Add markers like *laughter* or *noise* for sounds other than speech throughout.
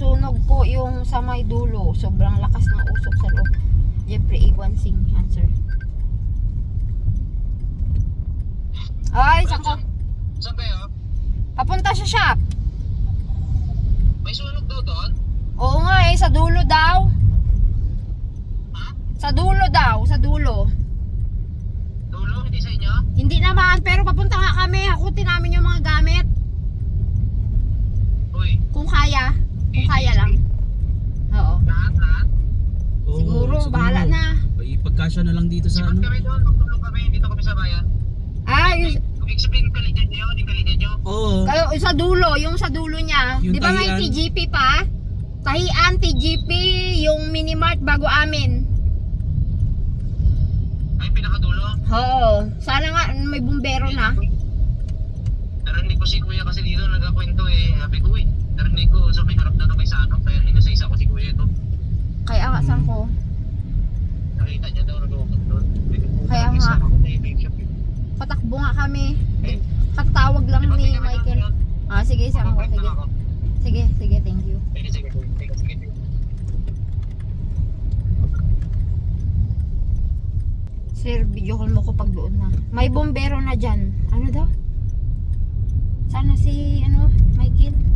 Oo, nasusunog po yung sa may dulo. Sobrang lakas ng usok sa loob. Jeffrey Iwan Singh answer. Ay, saan ka? Saan kayo? Papunta sa shop. May sunog daw doon? Oo nga eh, sa dulo daw. Ha? Sa dulo daw, sa dulo. Dulo? Hindi sa inyo? Hindi naman, pero papunta nga kami. Hakutin namin yung mga gamit. Uy, Kung kaya. Kung kaya lang. Oo. lahat, lahat. Oo, Siguro, bahala na. Ay, pagkasya na lang dito sa Sipat ano. kami doon, magtulong kami, dito kami sa bayan. Ay, Ibig sabihin, kaligyan nyo, yung kaligyan nyo. Oo. kayo, sa dulo, yung sa dulo niya. Yung Di ba may tahian? TGP pa? Tahian, TGP, yung minimart bago amin. Ay, pinakadulo. Oo. Sana nga may bumbero na. Narinig ko si kuya kasi dito nagkakwento eh. Sabi ko eh, narinig ko sa may harap na may sa ano. Kaya inasa-isa ko si kuya ito. Kaya awasan ko. Nakita niya daw nag-uukot doon. Kaya nga. Eh. Patakbo nga kami. Eh, Katawag lang di ba ni Michael. Ah, sige, isang ko. Sige. lang. Sige, sige, thank you. Sige, sige, sige, sige, sige. Sir, video call mo ko pag doon na. May bombero na dyan. Ano daw? Sana si, ano, Michael?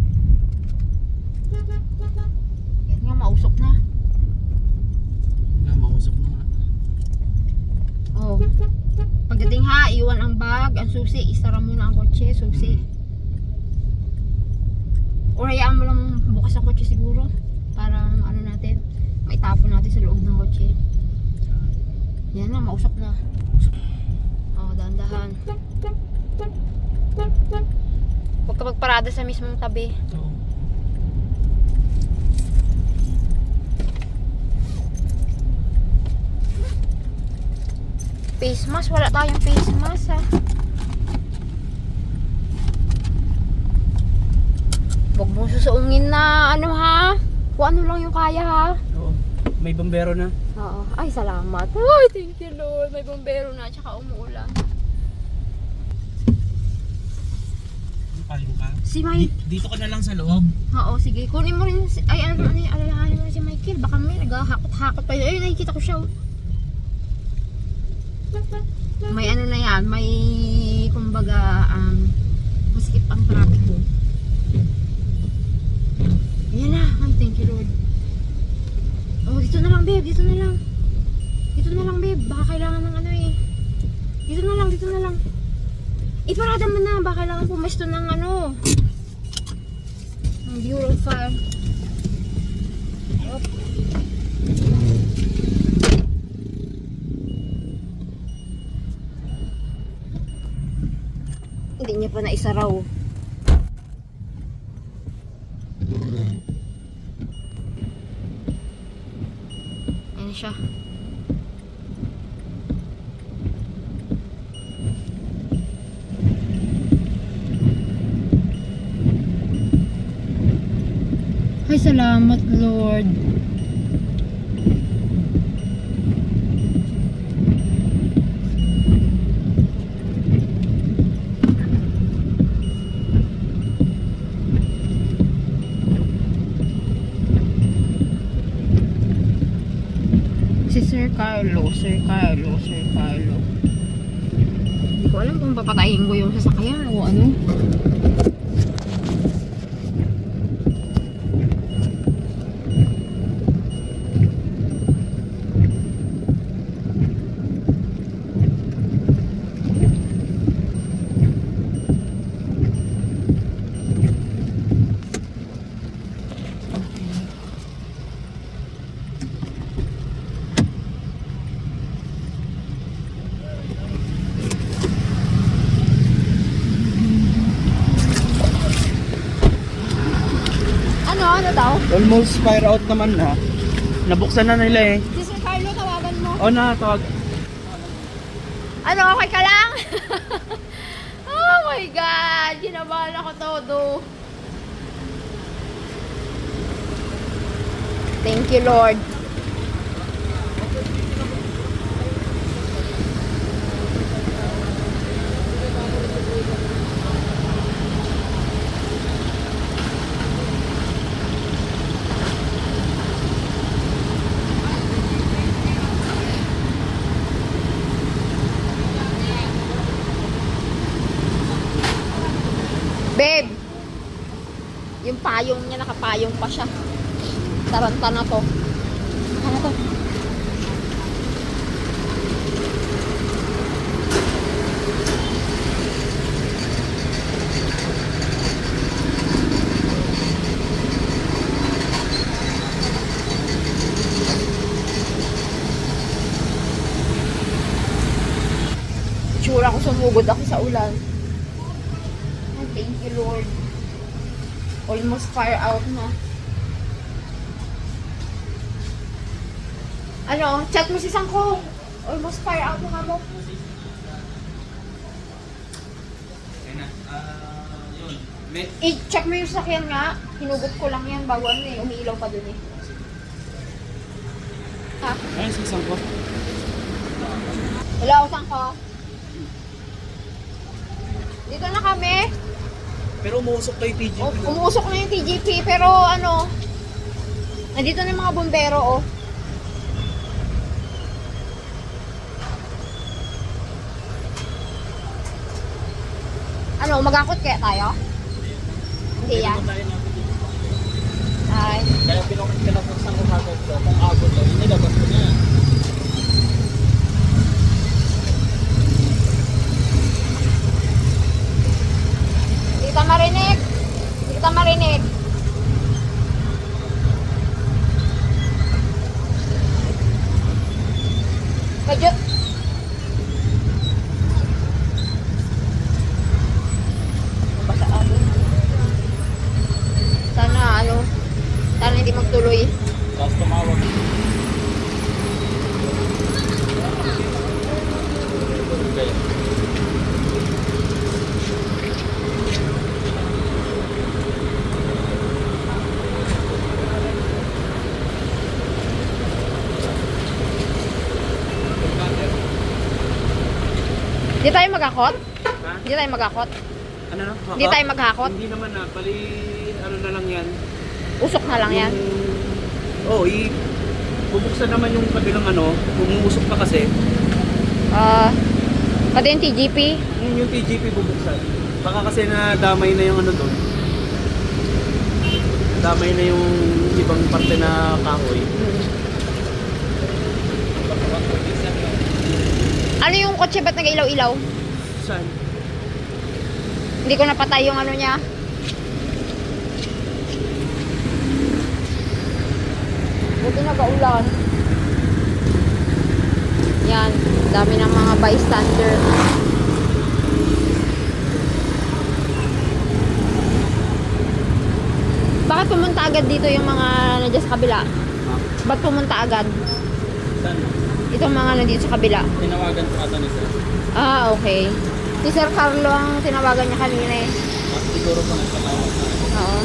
Yan nga, mausok na. Nga, mausok na nga. Oh. Pagdating ha, iwan ang bag, ang susi, isara muna ang kotse, susi. Or hayaan mo lang bukas ang kotse siguro. Para ano natin, maitapon natin sa loob ng kotse. Yan na, mausok na. Oh, dahan-dahan. Huwag ka magparada sa mismong tabi. Oo. Face mask, wala tayong face mask ha. Huwag mong susuungin na ano ha. Kung ano lang yung kaya ha. Oo. May bombero na. Oo. Ay, salamat. Ay, thank you Lord. May bombero na, tsaka umuulan. Paling ka. Si Di- Mike. dito ka na lang sa loob. Oo, sige. Kunin mo rin. si- Ay, ano, ano, alalahanin mo si Michael. Baka may naghahakot-hakot pa. Ay, nakikita ko siya. oh may ano na yan, may kumbaga um, masikip ang traffic ko. Ayan na. Ay, thank you Lord. Oh, dito na lang babe, dito na lang. Dito na lang babe, baka kailangan ng ano eh. Dito na lang, dito na lang. Iparada mo na, baka kailangan pumesto ng ano. Ng Bureau 5. Niya pa naisaraw. Ayan na siya. Ay, salamat, Lord. Si Sir Carlo, Sir Carlo, Sir Carlo. Hindi ko alam kung papatayin ko yung sasakyan o ano. Ano daw? Almost fire out naman na. Nabuksan na nila eh. Si Sir Carlo, tawagan mo. O na, tawag. Ano, okay ka lang? *laughs* oh my God! Ginabahan ako todo. Thank you, Lord. Babe! Yung payong nakapayong pa siya. Taranta na to. Ano to? Tsura ko sumugod ako sa ulan. Thank you, Lord. Almost fire out Ano? Chat mo si Sangko. Almost fire out na nga mo. Na. Ah, I-check mo yung sakyan nga. Hinugot ko lang yan bago ano eh. Umiilaw pa dun eh. Ha? ayun, sisang ko. Wala ako Sangko. Dito na kami. Pero umuusok kayo TGP. O, no? umuusok na yung TGP pero ano. Nandito na yung mga bombero oh. Ano, magakot kaya tayo? Hindi yan. Ay. Kaya pinukit ka lang sa kumagod ko. Kung agod daw, inilabas ko niya. Hindi kita marinig. Hindi marinig. Medyo... Basa ako. Sana ano, sana hindi magtuloy. Tapos tumawag. Hindi tayo magakot? Ha? Hindi tayo magakot? Ano na? Hindi tayo maghakot? Hindi naman na. Bali, ano na lang yan. Usok na lang yan. Oo, oh, i... Bubuksan naman yung kabilang ano. Umuusok na kasi. Ah, pati yung TGP. Yung, yung TGP bubuksan. Baka kasi nadamay na yung ano doon. Nadamay na yung ibang parte na kahoy. Ano yung kotse ba't nag-ilaw-ilaw? Saan? Hindi ko napatay yung ano niya. Buti nagaulan. Yan, dami ng mga bystander. Bakit pumunta agad dito yung mga nandiyan sa kabila? Ha? Ba't pumunta agad? Saan? Itong mga nandito sa kabila. Tinawagan ko ata ni Sir. Ah, okay. Si Sir Carlo ang tinawagan niya kanina eh. Siguro pa na. Oo.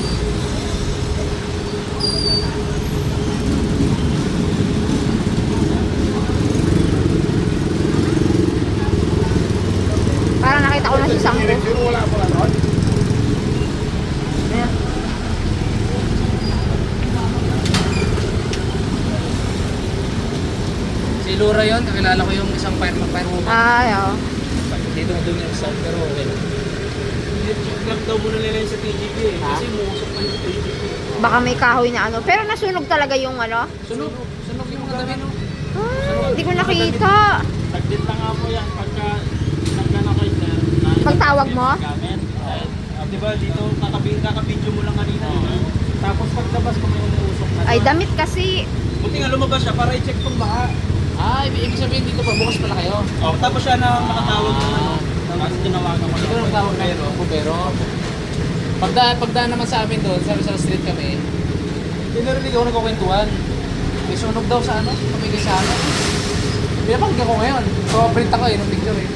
Parang nakita ko na si Sangko. Ayan. Si Lura yun, kakilala ko yung isang fireman firewoman. Ay, oo. Dito na doon yung sound pero okay lang. Check lang daw muna nila yun sa TGP eh. Kasi muusok pa yung TGP. Baka may kahoy na ano. Pero nasunog talaga yung ano. Sunog. Sunog yung mga dami no? Ah, hindi ko nakita. Tagdit na nga po yan pagka nagkana kay sir. na- Pagtawag mo? Ah, di ba dito kakabi, kakabidyo mo lang kanina. Tapos paglabas ko may umuusok na. Ay, damit kasi. Buti nga lumabas siya para i-check tong baha. Ah, ibig sabihin dito pa, bukas pala kayo. Oh, tapos siya na makatawag ng ano. Tapos tinawagan ko. Ito ang tawag kayo, no? Pero, pagdaan, pagdaan naman sa amin doon, sa Rizal Street kami, tinarinig ako nagkukwentuhan. May sunog daw sa ano, kami sa ano. Pinapakinggan ko ngayon. So, print ako eh, ng picture eh.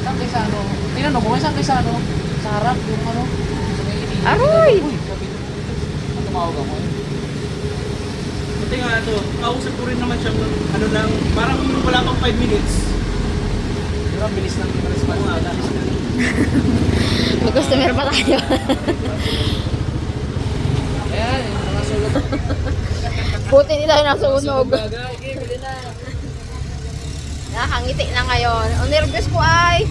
Saan kay sa ano? Tinanong ko, saan kay sa ano? Sa harap, yung ano? Sa may ini. Aroy! Uy, sabi "Ang tumawag ako eh. Buti nga ito, kausap ko rin naman siya ng ano lang, parang wala pang 5 minutes. Pero ang bilis ng response Oo nga, bilis *laughs* na. May customer pa tayo. Ayan, yung mga sulot. Buti nila yung nasunog. Nakakangiti na ngayon. Ang nervous ko ay...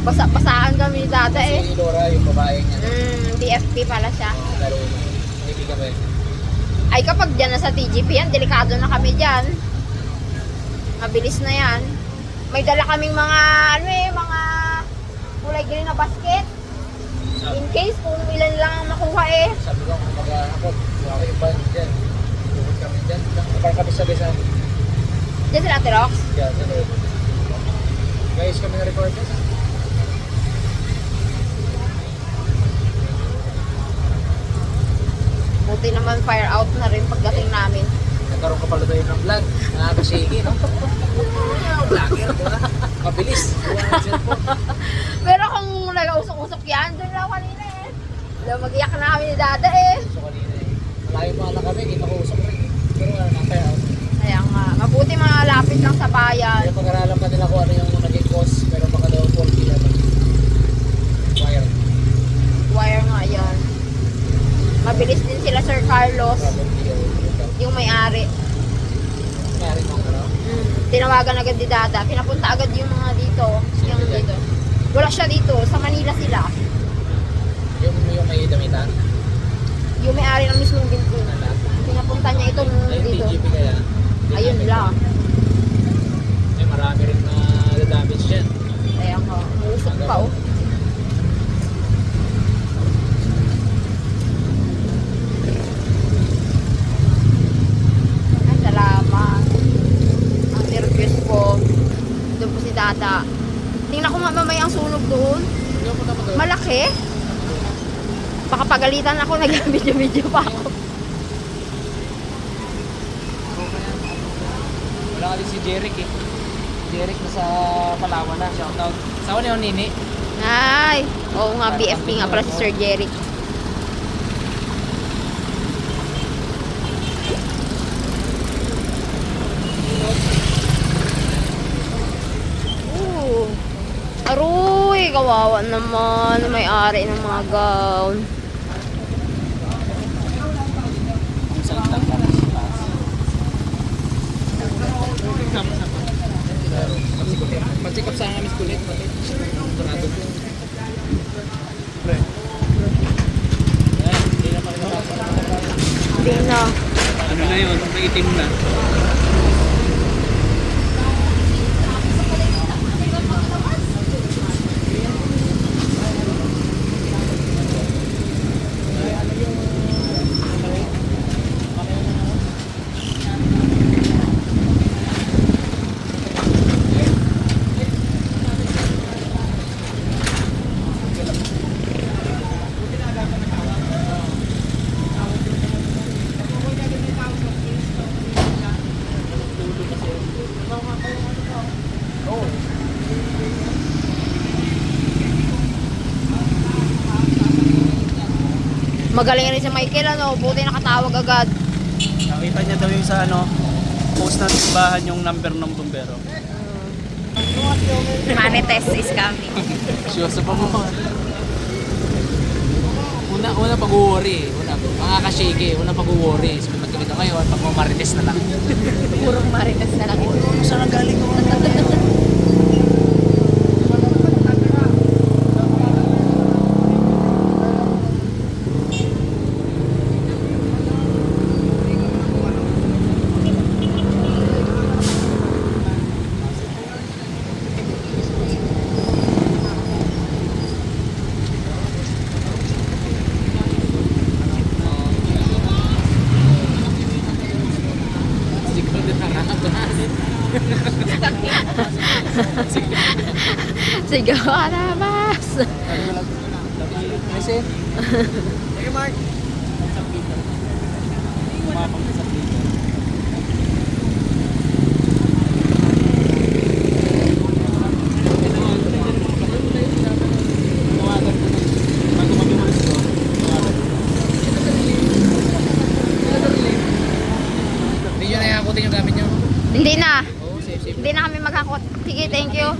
Basa-basaan kami dati eh. Si Laura, yung babae niya. Mm, DFP pala siya. Mo. Hindi ka ba eh. Ay kapag dyan na sa TGP yan, delikado na kami dyan. Mabilis na yan. May dala kaming mga, ano eh, mga kulay green na basket. In case kung ilan lang ang makuha eh. Sabi ko, kung mag-ako, ako yung band dyan. Bukod kami dyan. Kapag kami sabi sa Dyan sila Ate Rox. dyan, sa loob. Guys, kami na-record this. Buti naman fire out na rin pagdating namin. Nagkaroon ka pala tayo ng vlog. Nakakashake, no? *laughs* Vlogger, di ba? Mabilis. Pero kung nag-usok-usok yan, doon lang kanina eh. Doon mag-iyak na kami ni Dada eh. So kanina eh. Malayo pa na kami, ko usap rin eh. Pero wala na kaya. Kaya nga, mabuti mga lapit lang sa bayan. Kaya pag-aralan pa nila kung ano yung naging cost. Pero baka daw 40 lang. Wire. Wire nga yan. Mabilis din sila Sir Carlos, yung may-ari. Mayari mong ano? Mm, tinawagan agad ni Dada. Pinapunta agad yung mga dito. Yung dito. Wala siya dito. Sa Manila sila. Yung, yung may damitan. Yung may-ari ng mismong binti. Pinapunta niya ito nung Ay, dito. Ayun lang. Ay, marami rin na damage dyan. Kaya nga, uusok pa oh. Ay, salamat. Ang nervous ko. Doon po si Dada. Tingnan ko nga mamaya ang sunog doon. Hindi ako naman doon. Malaki. Baka pagalitan ako, nag-video-video pa ako. Wala ka din si Jeric eh. Jeric na sa Palawan na. Shoutout. Sa ako yung nini. Ay, oo nga, BFP nga pala si Sir Jeric. Aroy, kawawa naman na may-ari ng mga gown. Ang salita ka na si Paz. Mag-check up sa amin kulit. Ko. Ayan, hindi na pa. Ano na yun, maitim na. Magaling rin si Michael, ano, buti nakatawag agad. Nakita niya daw yung sa ano, post ng simbahan yung number ng bumbero. Money test is coming. Seryoso pa mo. Una, una pag-worry. Una, mga ka-shake eh. Una pag-worry. So, magkakita kayo at pag-marites na lang. *laughs* Purong marites na lang ito. Saan ang galing ko? Hindi ko din harap. Sige, arabas. Kasi, Mark. tumapang sa submeter. Tawagan ko na. Bago mag-umalis ko, tawagan ko. Hindi nyo na iakutin yung gamit nyo. Hindi na. Oo, safe, safe. Hindi na kami maghakot. Sige, thank you.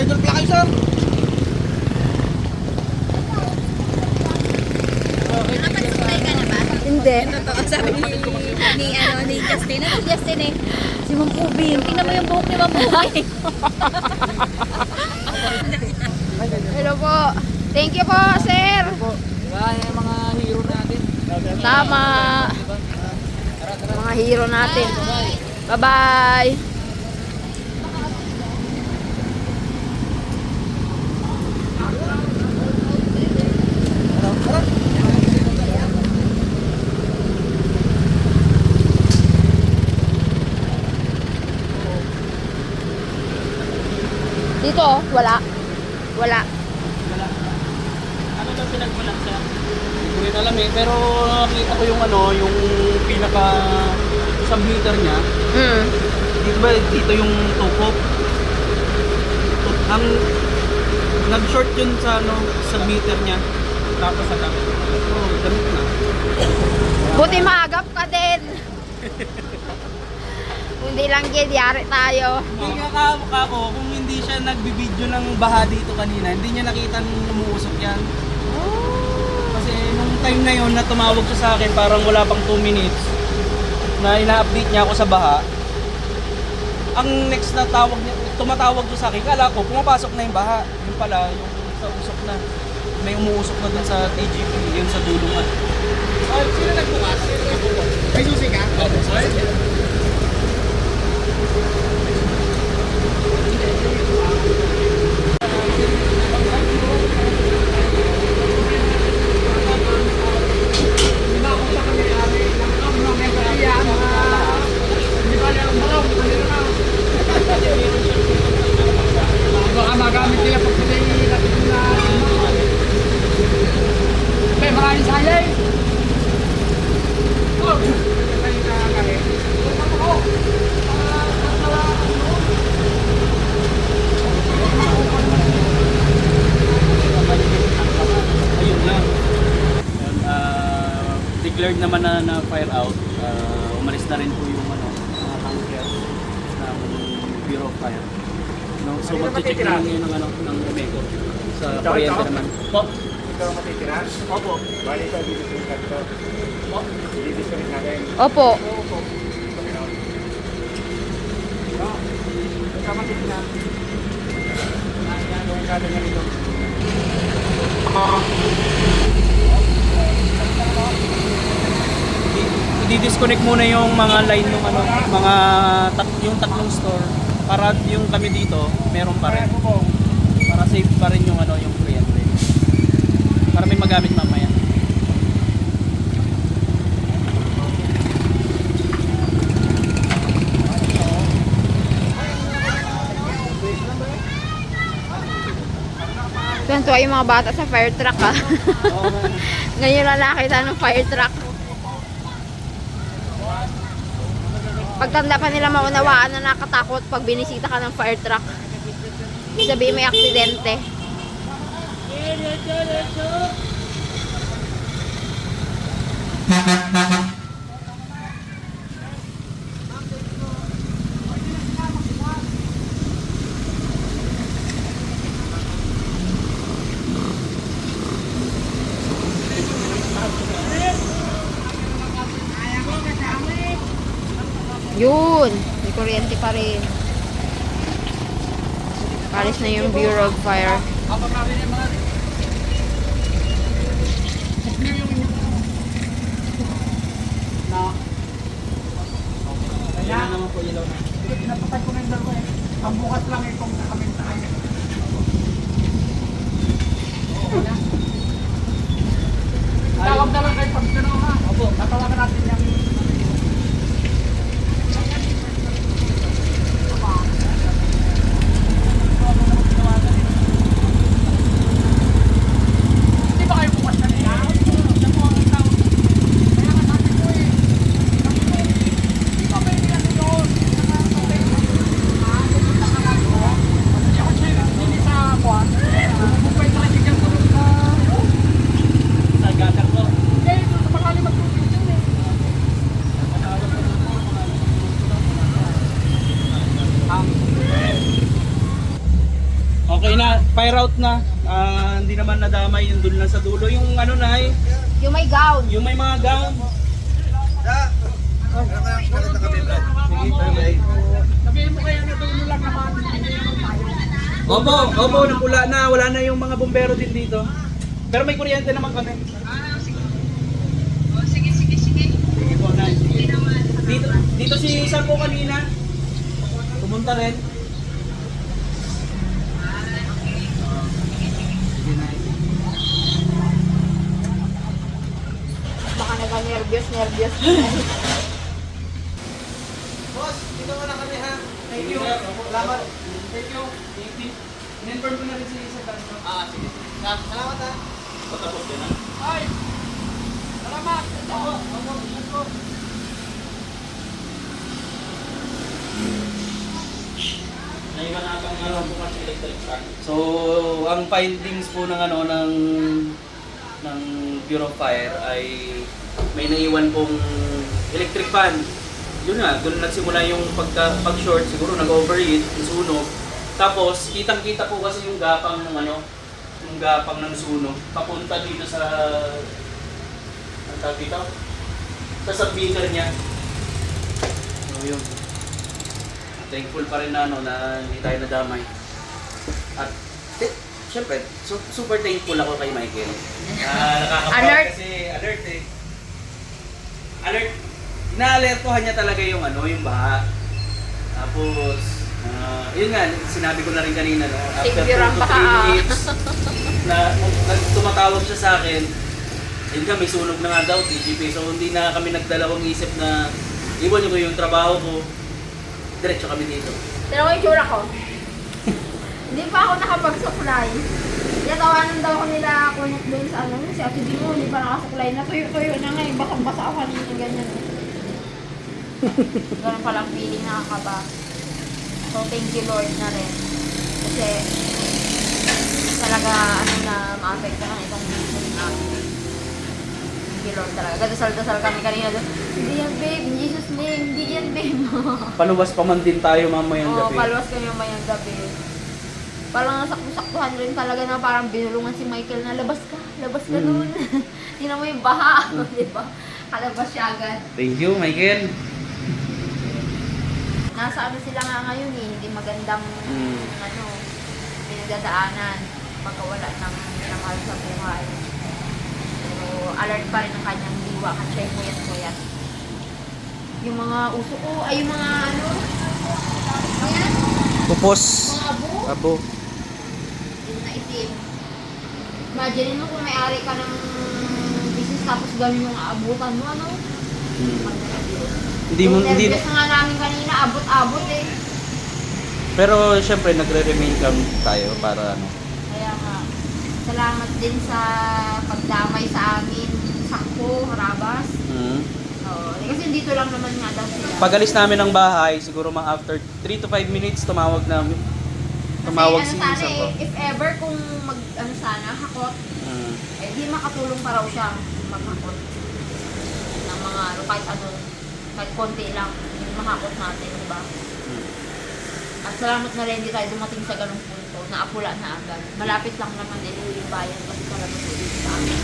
Idol pala kayo, sir! Nakapag-supply ka na ba? Hindi. Totoo, sabi ni, ni, ano, ni Justin. Ano si Justin eh? Si Ma'am Pubing. Tingnan mo yung buhok ni Ma'am Pubing. *laughs* Hello po. Thank you po, sir. Diba, yung mga hero natin. Tama. Mga hero natin. Bye-bye. Dito, oh, wala. Wala. Ano daw pinagmulan siya? Hindi ko rin alam eh, pero nakita ko yung ano, yung pinaka submeter niya. Mm. Dito ba, dito yung tukop. Tu- Ang nag-short yun sa ano, submeter niya. Tapos sa damit. Oh, damit na. Buti maagap ka din. *laughs* Hindi lang gid, yari tayo. Hindi nga kamukha ko, kung hindi siya nagbibideo ng baha dito kanina, hindi niya nakita nung umuusok yan. Kasi nung time na yun na tumawag siya sa akin, parang wala pang 2 minutes, na ina-update niya ako sa baha, ang next na tawag niya, tumatawag siya sa akin, kala ko, pumapasok na yung baha. Yung pala, yung sa usok na. May umuusok na dun sa TGP, yun sa dulungan. Sino nagbukas? May susi ka? Baka magamit nila pag sila yung natin na May maraming sayay. Oh, ayun lang. Ayun, ah, declared naman na, na fire out. Ah, umalis na rin po yung ano, mga tanker ng Bureau of Fire. No, so mag-check naman ngayon ng ano ng Romeco sa kuryente naman. Po. Ikaw ang matitira? Opo. Bali sa kanto. Po. Dito sa rin natin. Opo. Ikaw matitira. Yung kada niya dito. I-disconnect muna yung mga line ng ano, mga tat yung tatlong store para yung kami dito meron pa rin. Safe pa rin yung ano yung kuryente. Para may magamit mamaya. Tuwan-tuwa yung mga bata sa fire truck ha. *laughs* Ngayon lang nakita ng fire truck. Pagtanda pa nila maunawaan na nakatakot pag binisita ka ng fire truck. Sabihin may aksidente. Yun! May kuryente pa rin. Paris na yung Bureau of Fire. Kaya naman po ilaw na. Napatay ko na yung dalawa eh. Ang bukas lang itong nakamit na kanya. Tawag na lang kayo pag gano'n ha. Opo. Tatawagan natin yung Hindi ba kayo bukas na nila? fire out na. Ah, hindi naman nadamay yung dun lang sa dulo. Yung ano na eh, Yung may gown. yung may mga gown. Sabihin mo kaya na dulo lang naman. Opo, opo, napula na. Wala na yung mga bombero din dito. Pero may kuryente naman kami. Sige, sige, sige. Sige po, Nay. Dito, dito si Sam po kanina. Pumunta rin. Sige, Nay. Naga-nervyos, nervyos. *laughs* Boss, dito muna kami ha. Thank you. Salamat. Thank you. Thank you. In-inform ko na rin si Isa Tanto. Ah, sige. Salamat ha. Patapos din ha. Ay! Salamat! Ako, ako, ingat po. Naiwan na akong ano, bukas electric fan. So, ang findings po ng ano ng ng Bureau of Fire ay may naiwan pong electric fan. Yun nga, doon nagsimula yung pagka, pag-short, siguro nag-overheat, sunog. Tapos, kitang-kita po kasi yung gapang ng ano, yung gapang ng sunog, papunta dito sa ang tawag dito? Sa submeter niya. So, yun. Thankful pa rin na, ano, na hindi tayo nadamay. At, eh, syempre, su- super thankful ako kay Michael. *laughs* Ah, nakaka Alert! Kasi alert eh. Alert. Inaalertuhan niya talaga yung ano, yung baha. Tapos, ah, yun nga, sinabi ko na rin kanina, no? After Figure 2 ang to 3 baha. minutes, na nag- tumatawag siya sa akin, yun nga, may sunog na nga daw, TGP. So, hindi na kami nagdalawang isip na iwan ko yung trabaho ko. Diretso kami dito. Pero yung tsura ko. *laughs* Hindi pa ako nakapag-supply. Tinatawanan daw ko nila kunit doon sa ano, si Ate Dino, hindi pa nakasupply. Natuyo-tuyo na nga, eh, basang-basa ako kanina ganyan. eh. Ganun palang feeling nakakaba. So, thank you Lord na rin. Kasi, talaga, ano na, maapektuhan itong business namin. Thank you Lord talaga. Dadasal-dasal kami kanina doon. Hindi yan babe, in Jesus name, hindi yan babe. Paluwas pa man din tayo mamayang Oo, gabi. palwas kami mamayang gabi. Parang nasakto-saktuhan rin talaga na parang binulungan si Michael na labas ka, labas ka Mm. Tingnan mo yung baha, *laughs* di ba? Kalabas siya agad. Thank you, Michael. Nasa ano sila nga ngayon eh, hindi magandang Mm. ano, pinagdadaanan pagkawala ng minamahal sa buhay. Pero alert pa rin ang kanyang diwa kasi siya yung puyat-puyat. Yung mga uso ko, ay yung mga ano, ayan, Pupos. mga abo. Abo. Yung na itim. Imagine mo kung may-ari ka ng business tapos ganun yung aabutan mo, ano? Hmm. Hindi mo, hindi, Nervous na nga namin kanina, abot-abot eh. pero syempre nagre-remain kami tayo para ano. Kaya nga, salamat din sa pagdamay sa amin. Sakpo, harabas. Mm. Oo, eh, kasi dito lang naman nga daw sila. Pagalis namin ng bahay, siguro mga after 3 to 5 minutes tumawag namin. Tumawag si ano sana isa eh, ko. if ever kung mag, ano sana, hakot, Mm. eh di makatulong pa raw siya maghakot ng mga ano, kahit ano, kahit konti lang, yung mahakot natin, di ba? Mm. At salamat na rin hindi tayo dumating sa ganung punto, naapula na agad. Malapit lang naman din yung bayan kasi sa ganung punto sa amin.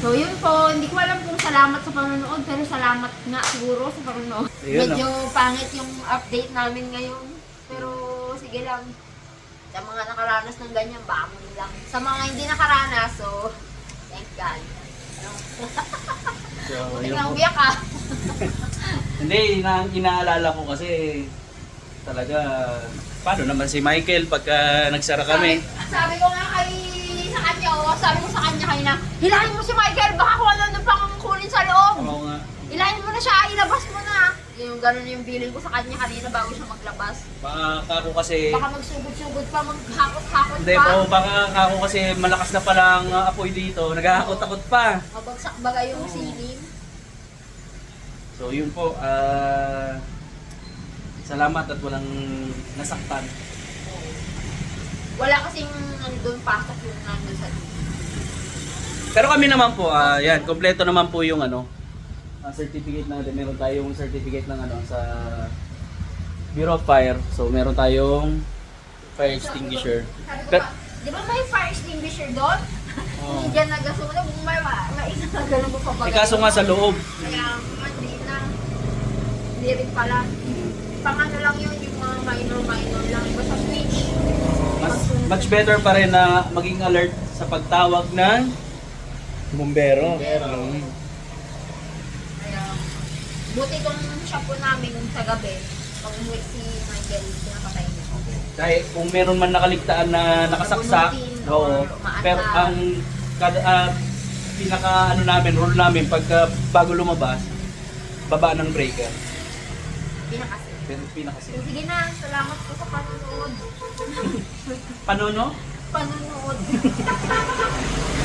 So yun po, hindi ko alam kung salamat sa panonood, pero salamat nga siguro sa panonood. Ayun, Medyo pangit yung update namin ngayon, pero sige lang. Sa mga nakaranas ng ganyan, bangon lang. Sa mga hindi nakaranas, so thank God. Ano? *laughs* So, Buti po. umiyak ka. *laughs* Hindi, ina inaalala ko kasi talaga paano naman si Michael pagka nagsara kami. Sabi, sabi ko nga kay sa kanya, oh, sabi ko sa kanya kanina, hilahin mo si Michael, baka kung ano nung pang kunin sa loob. Oo nga. Hilahin mo na siya, ilabas mo na. Yung ganun yung feeling ko sa kanya kanina bago siya maglabas. Baka ako kasi Baka magsugod-sugod pa, maghakot-hakot hindi pa. po, baka ako kasi malakas na pala ang uh, apoy dito. Naghahakot-takot pa. Mabagsak baga yung Oo. silim. So yun po, ah salamat at walang nasaktan. Wala kasing nandun pasok yung nandun sa Pero kami naman po, ah yan, kompleto naman po yung ano, ah, certificate natin. Meron tayong certificate ng ano sa Bureau of Fire. So meron tayong Fire extinguisher. Sabi ko pa, di ba may fire extinguisher doon? Oo. Hindi dyan nagasunog, may ma- maisa *laughs* na gano'n mo pa ba? Eh kaso nga sa loob. Kaya hindi na. Hindi rin pala. Pang ano lang yun, yung mga minor-minor lang. Basta switch. Mas much better pa rin na maging alert sa pagtawag ng bumbero. Mm. Buti tong shop po namin nung sa gabi. Pag umuwi si Michael, pinapatay niya. Dahil kung meron man nakaligtaan na nakasaksak, oo. Pero ang kada, ah, pinaka ano namin, rule namin pagka bago lumabas, baba ng breaker. Pinakasi. Pin- Pinaka So, sige na, salamat po sa panonood. *laughs* Paano no? Panonood. *laughs*